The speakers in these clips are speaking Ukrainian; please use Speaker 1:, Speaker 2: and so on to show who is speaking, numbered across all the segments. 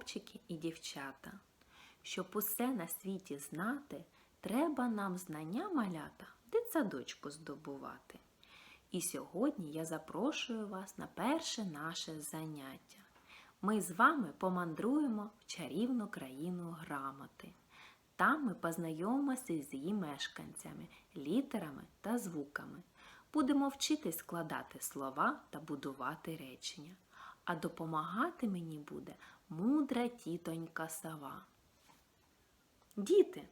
Speaker 1: хлопчики і дівчата. Щоб усе на світі знати, треба нам знання малята дитсадочку здобувати. І сьогодні я запрошую вас на перше наше заняття. Ми з вами помандруємо в чарівну країну грамоти. Там ми познайомимося з її мешканцями, літерами та звуками. Будемо вчитись складати слова та будувати речення. А допомагати мені буде мудра тітонька сова. Діти,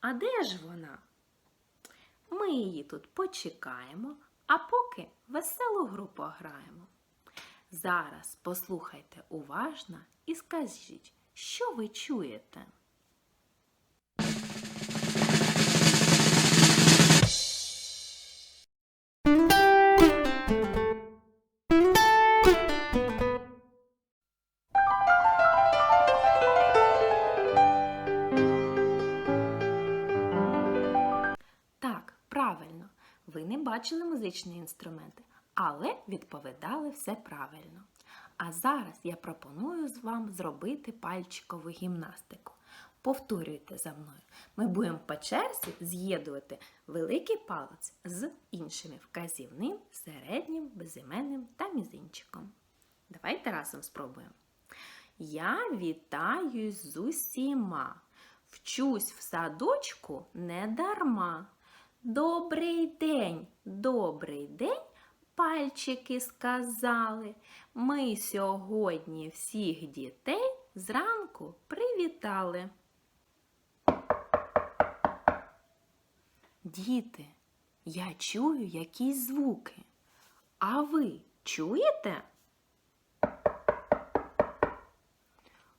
Speaker 1: а де ж вона? Ми її тут почекаємо, а поки веселу гру пограємо. Зараз послухайте уважно і скажіть, що ви чуєте? Бачили музичні інструменти, але відповідали все правильно. А зараз я пропоную з вам зробити пальчикову гімнастику. Повторюйте за мною. Ми будемо по черзі з'єднувати великий палець з іншими вказівним, середнім, безіменним та мізинчиком. Давайте разом спробуємо. Я вітаюсь з усіма. Вчусь в садочку не дарма. Добрий день, добрий день, пальчики сказали. Ми сьогодні всіх дітей зранку привітали. Діти, я чую якісь звуки. А ви чуєте?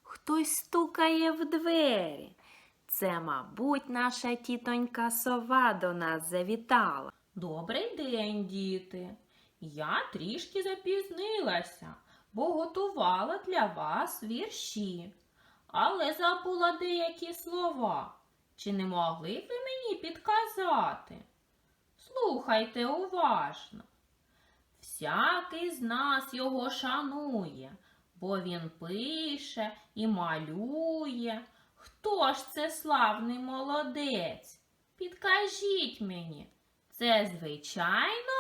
Speaker 1: Хтось стукає в двері. Це, мабуть, наша тітонька сова до нас завітала.
Speaker 2: Добрий день, діти. Я трішки запізнилася, бо готувала для вас вірші, але забула деякі слова. Чи не могли ви мені підказати? Слухайте уважно. Всякий з нас його шанує, бо він пише і малює. Хто ж це славний молодець? Підкажіть мені, це звичайно?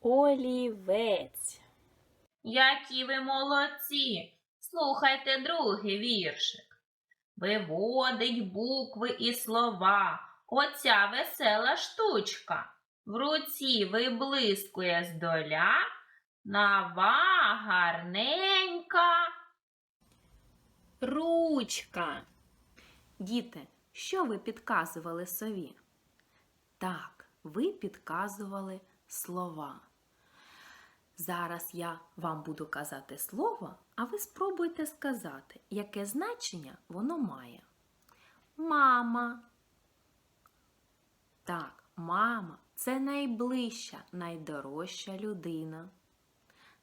Speaker 1: Олівець.
Speaker 2: Які ви молодці! Слухайте другий віршик. Виводить букви і слова. Оця весела штучка. В руці виблискує здаля. Нова гарненька.
Speaker 1: Ручка. Діти, що ви підказували сові? Так, ви підказували слова. Зараз я вам буду казати слово, а ви спробуйте сказати, яке значення воно має. Мама. Так, мама це найближча, найдорожча людина.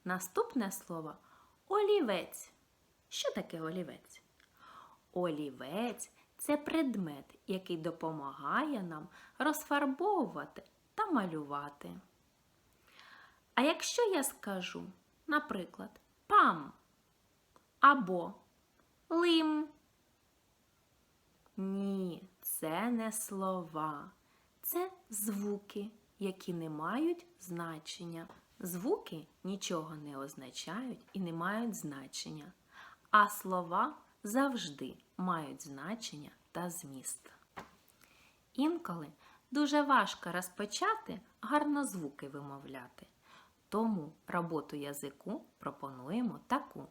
Speaker 1: Наступне слово олівець. Що таке олівець? Олівець це предмет, який допомагає нам розфарбовувати та малювати. А якщо я скажу, наприклад, пам або лим. Ні, це не слова, це звуки, які не мають значення. Звуки нічого не означають і не мають значення, а слова завжди мають значення та зміст. Інколи дуже важко розпочати гарно звуки вимовляти. Тому роботу язику пропонуємо таку.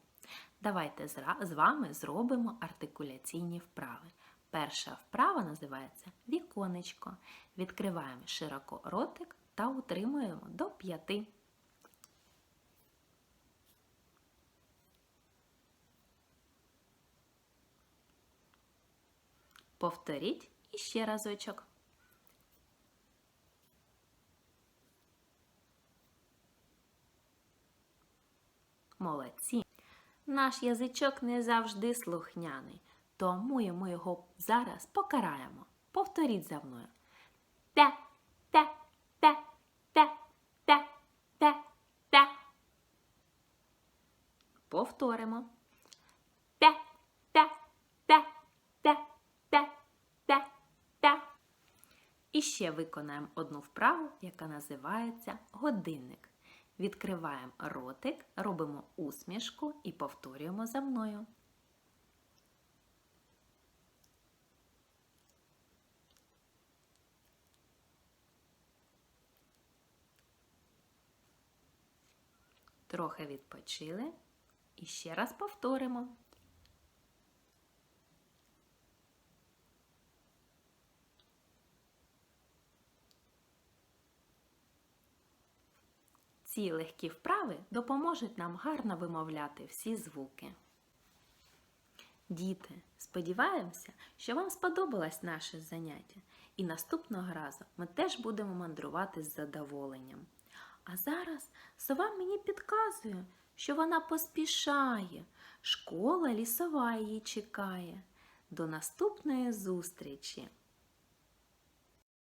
Speaker 1: Давайте з вами зробимо артикуляційні вправи. Перша вправа називається віконечко. Відкриваємо широко ротик та утримуємо до п'яти. Повторіть іще разочок. Молодці. Наш язичок не завжди слухняний, тому ми його зараз покараємо. Повторіть за мною. Те, те, те, те, те, те, те. Повторимо. Ще виконаємо одну вправу, яка називається годинник. Відкриваємо ротик, робимо усмішку і повторюємо за мною. Трохи відпочили і ще раз повторимо. Ці легкі вправи допоможуть нам гарно вимовляти всі звуки. Діти, сподіваємося, що вам сподобалось наше заняття, і наступного разу ми теж будемо мандрувати з задоволенням. А зараз сова мені підказує, що вона поспішає. Школа лісова її чекає. До наступної зустрічі!